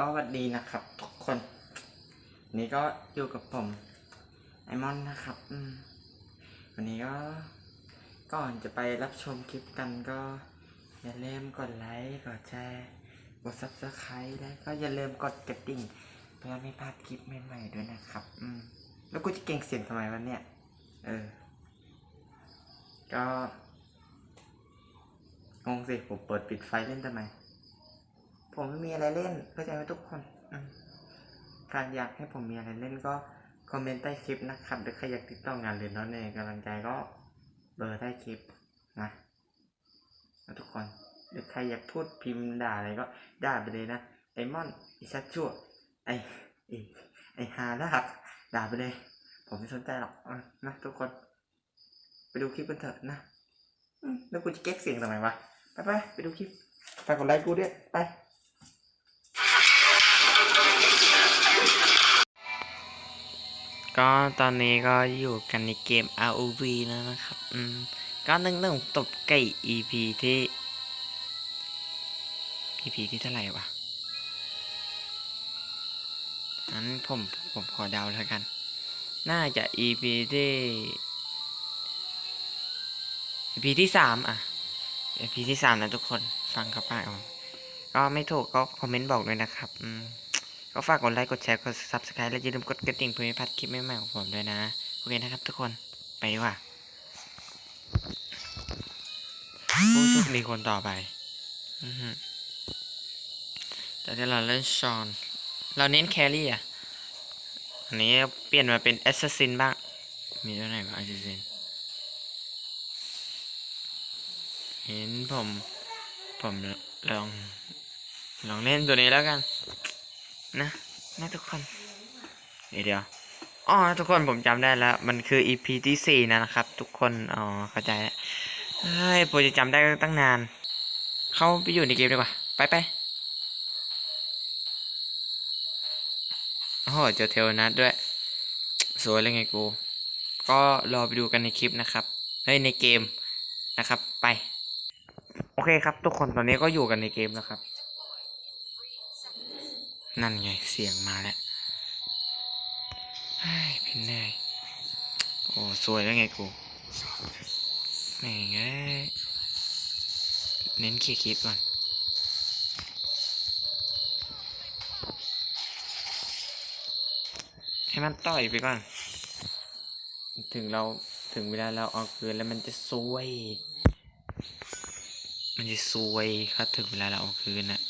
ก็สวัสดีนะครับ ทุกคน นี่ก็อยู่กับผมไอมอนนะครับวันนี้ก็ก่อนจะไปรับชมคลิปกันก็ อย่าลืมกดไลค์กดแชร์กด subscribe แล้วก็อย่าลืมกดกระดิ่งเพื่อไม่พลาดคลิปใหม่ๆด้วยนะครับ อืม แล้วกูจะเก่งเสียงทำไมวะเนี่ย เออ ก็งงสิผมเปิดปิดไฟเล่นทำไม ผมไม่มีอะไรเล่นเข้าใจไหมทุกคนอืมใครอยากให้ผมมีอะไรเล่นก็คอมเมนต์ใต้คลิปนะครับหรือใครอยากติดต่องานหรือน้องเนยกำลังใจก็เบอร์ใต้คลิปนะนะทุกคนหรือใครอยากพูดพิมพ์ด่าอะไรก็ด่าไปเลยนะไอมอนไอชัดชั่วไอไอไอฮาลากด่าไปเลย ผมไม่สนใจหรอกอนะทุกคน ไปดูคลิปกันเถอะนะแล้วกูจะเก๊กเสียงทำไมวะไปไปไปดูคลิปฝากกดไลค์กูด้วยไป ก็ตอนนี้ก็อยู่กันในเกม ROV แล้วนะครับ อืม ก็นึ่งหนึ่งตบไก่ EP ที่ EP ที่เท่าไหร่วะงั้นผมผมขอเดาแล้วกัน น่าจะ EP ที่ EP ที่สามอะ EP ที่สามนะทุกคน ฟังกับปากผมก็ไม่ถูกก็คอมเมนต์บอกด้วยนะครับ อืม ก็ฝากกดไลค์กดแชร์กด subscribe และอย่าลืมกดกระดิ่งเพื่อไม่พลาดคลิปใหม่ๆของผมด้วยนะ โอเคนะครับทุกคนไปดีกว่าผู้โชคดีคนต่อไปอือฮึแต่ที่เราเล่นชอน เราเน้นแครี่อะ อันนี้เปลี่ยนมาเป็นแอสซัสซินบ้าง มีตัวไหนบ้างแอสซัสซิน เห็นผม ผมลอง ลองเล่นตัวนี้แล้วกัน นะนะทุกคนเดี๋ยวเดี๋ยวอ๋อทุกคนผมจำได้แล้ว มันคือ EP ที่สี่นะครับ ทุกคนอ๋อเข้าใจแล้วเฮ้ยผมจะจำได้ตั้งนาน เข้าไปอยู่ในเกมดีกว่า ไปไปโอ้โหเจอเทลนัดด้วย สวยเลยไงกู ก็รอไปดูกันในคลิปนะครับ เฮ้ย ในเกมนะครับ ไป โอเคครับ ทุกคนตอนนี้ก็อยู่กันในเกมแล้วครับ นั่นไงเสียงมาแล้วเฮ้เพี่นแน่โอ้สวยแล้วไงกูแม่งเน้นเคลียร์คลิปก่อนให้มันต่อยไปก่อน ถึงเราถึงเวลาเราเอาคืนแล้วมันจะซวย มันจะซวยครับถึงเวลาเราเอาคืนน่ะ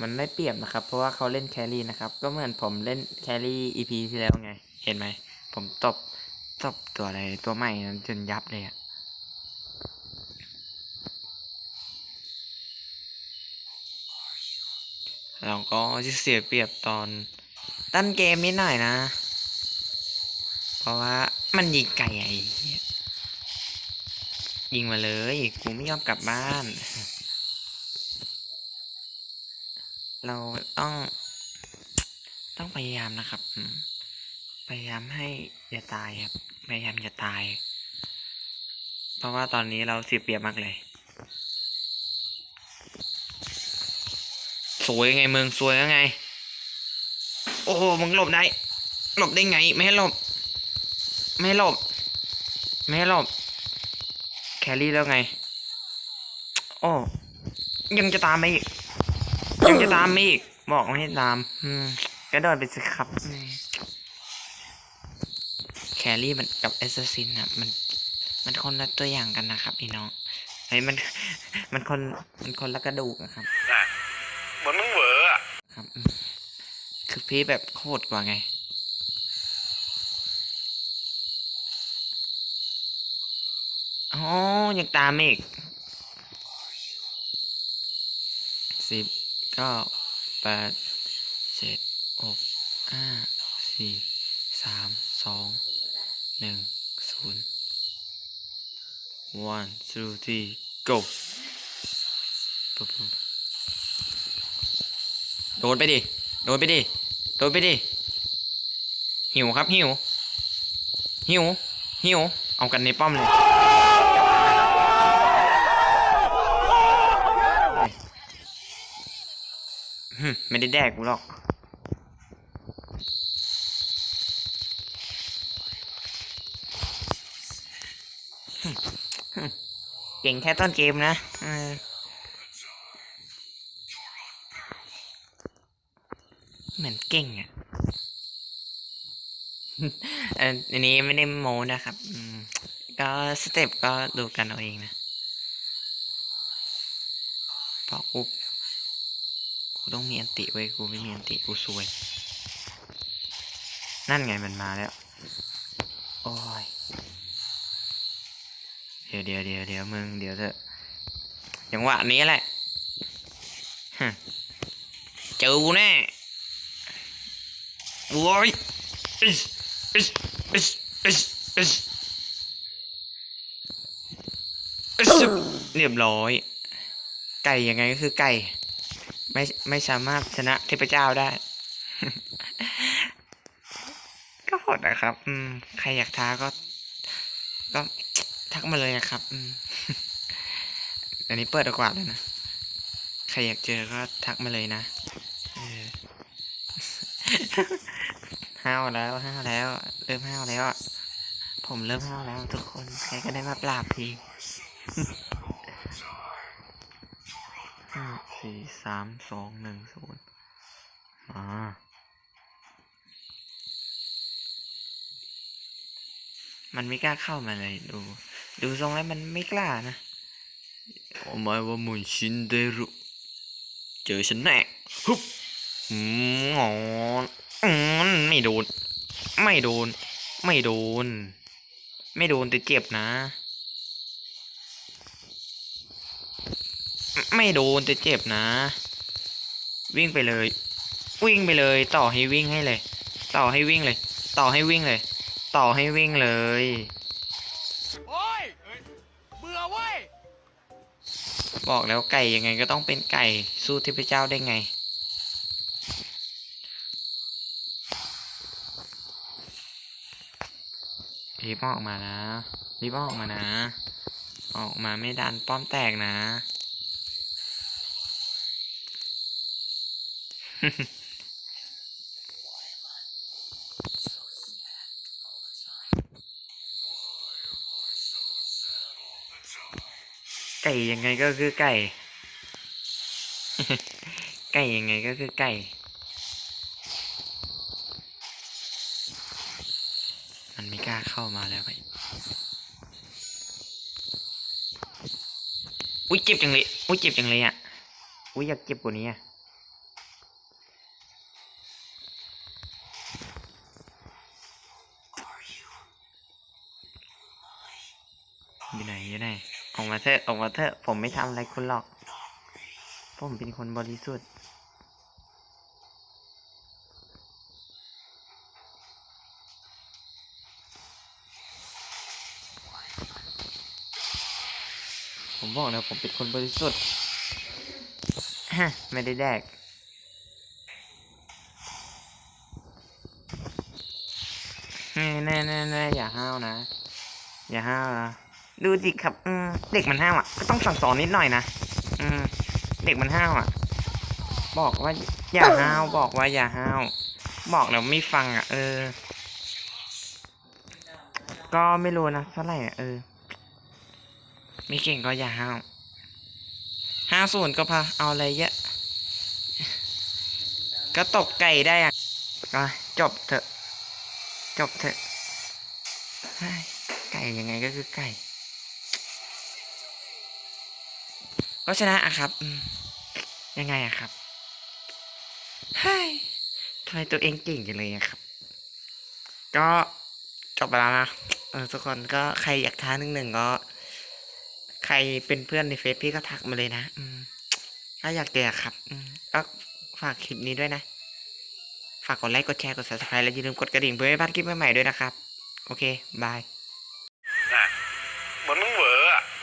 มันได้เปรียบนะครับ เพราะว่าเขาเล่นแครี่นะครับ ก็เหมือนผมเล่นแครี่ EP ที่แล้วไง เห็นไหม ผมตบตบตัวอะไรตัวใหม่นั้นจนยับเลยอะเราก็จะเสียเปรียบตอนตั้นเกมนิดหน่อยนะ เพราะว่ามันยิงไกลไอ้ยิงมาเลย กูไม่ยอมกลับบ้าน เราต้อง ต้องพยายามนะครับ พยายามให้อย่าตายครับ พยายามอย่าตาย เพราะว่าตอนนี้เราเสียเปรียบมากเลย สวยไงเมึงสวยยังไง โอ้โหมึงหลบได้ หลบได้ไง ไม่ให้หลบ ไม่ให้หลบ ไม่ให้หลบ แครี่แล้วไง โอ้ ยังจะตามมาอีก ยังจะตามมาอีก บอกไม่ให้ตาม อืมกระโดดไปสิครับอืมแครี่มันกับแอสซัสซินอะมัน มันคนละตัวอย่างกันนะครับพี่น้องเฮ้ยมันมันคนมันคนละกระดูกอะครับเหมือนมึงเหวออะครับอืมคือพี่แบบโคตรกว่าไงอ๋อยังตามอีกสิบ เก้าแปดเจ็ดหกห้าสี่สามสองหนึ่งศูนย์ one two three go ปุ๊บโดนไปดิ โดนไปดิ โดนไปดิ หิวครับหิว หิว หิว เอากันในป้อมเลย ไม่ได้แดกกูหรอก เก่งแค่ต้นเกมนะเหมือนเก่งอะอันนี้ไม่ได้โมนะครับก็สเต็ปก็ดูกันเอาเองนะพราะกูกู ต้องมีอันติไว้ยกูไม่มีอันติกูซวย นั่นไงมันมาแล้ว โอ้ย เดี๋ยวเดี๋ยวเดี๋ยวเดี๋ยวมึงเดี๋ยวเถอะจังหวะนี้แหละฮึเจอกูแน่โอ้ยอิสอิสอิสอิสอิสอิสเรียบร้อย ไก่ยังไงก็คือไก่ ไม่ไม่สามารถชนะเทพเจ้าได้ ก็โหดนะครับ อืม ใครอยากท้าก็ ก็ทักมาเลยนะครับ อืมอันนี้เปิดดีกว่าเลยนะ ใครอยากเจอก็ทักมาเลยนะเออห้าวแล้วห้าวแล้ว เริ่มห้าวแล้ว ผมเริ่มห้าวแล้วทุกคน ใครก็ได้มาปราบที ห้า สามสองหนึ่งศูนย์อ่ามันไม่กล้าเข้ามาเลยดู ดูทรงแล้วมันไม่กล้านะโอ้ไม่ว่ามุนชินเดรุเจอฉันแน่ฮึบอืมงอนอืมไม่โดน ไม่โดน ไม่โดน ไม่โดนแต่เจ็บนะ ไม่โดนแต่เจ็บนะ วิ่งไปเลย วิ่งไปเลย ต่อให้วิ่งให้เลย ต่อให้วิ่งเลย ต่อให้วิ่งเลย ต่อให้วิ่งเลยโอ้ยเบื่อเว้ยบอกแล้วไก่ยังไงก็ต้องเป็นไก่สู้เทพเจ้าได้ไงรีบออกมานะรีบออกมานะ ออกมาไม่ดันป้อมแตกนะ ไก่ยังไงก็คือไก่ ไก่ยังไงก็คือไก่ มันไม่กล้าเข้ามาแล้วไปอุ้ยเจ็บจังเลย อุ้ยเจ็บจังเลยอะ อุ้ยอยากเจ็บกว่านี้อะ อยู่ไหนอยู่ไหนออกมาเถอะออกมาเถอะผมไม่ทำอะไรคุณหรอก ผมเป็นคนบริสุทธิ์ผมบอกนะผมเป็นคนบริสุทธิ์ฮะไม่ได้แดกแน่แน่แน่อย่าห้าวนะ อย่าห้าวนะ ดูดิครับอืมเด็กมันห้าวอะ ก็ต้องสั่งสอนนิดหน่อยนะอืมเด็กมันห้าวอะ บอกว่าอย่าห้าวบอกว่าอย่าห้าวบอกแล้วไม่ฟังอะ เออ ก็ไม่รู้นะเท่าไหร่อะเออไม่เก่งก็อย่าห้าวห้าส่วนย์ก็พอเอาอะไรเยอะ ก็ตกไก่ได้อะก็จบเถอะ จบเถอะไก่ยังไงก็คือไก่ ก็ชนะอะครับยังไงอะครับเฮ้ยทำไมตัวเองเก่งจังเลยอะครับ ก็จบไปแล้วนะเออทุกคนก็ใครอยากท้าหนึ่งหนึ่งก็ ใครเป็นเพื่อนในเฟซพี่ก็ทักมาเลยนะอืมถ้าอยากเจอครับอืก็ฝากคลิปนี้ด้วยนะ ฝากกดไลค์กดแชร์กด subscribe และอย่าลืมกดกระดิ่งเพื่อไม่พลาดคลิปใหม่ๆด้วยนะครับ โอเค บาย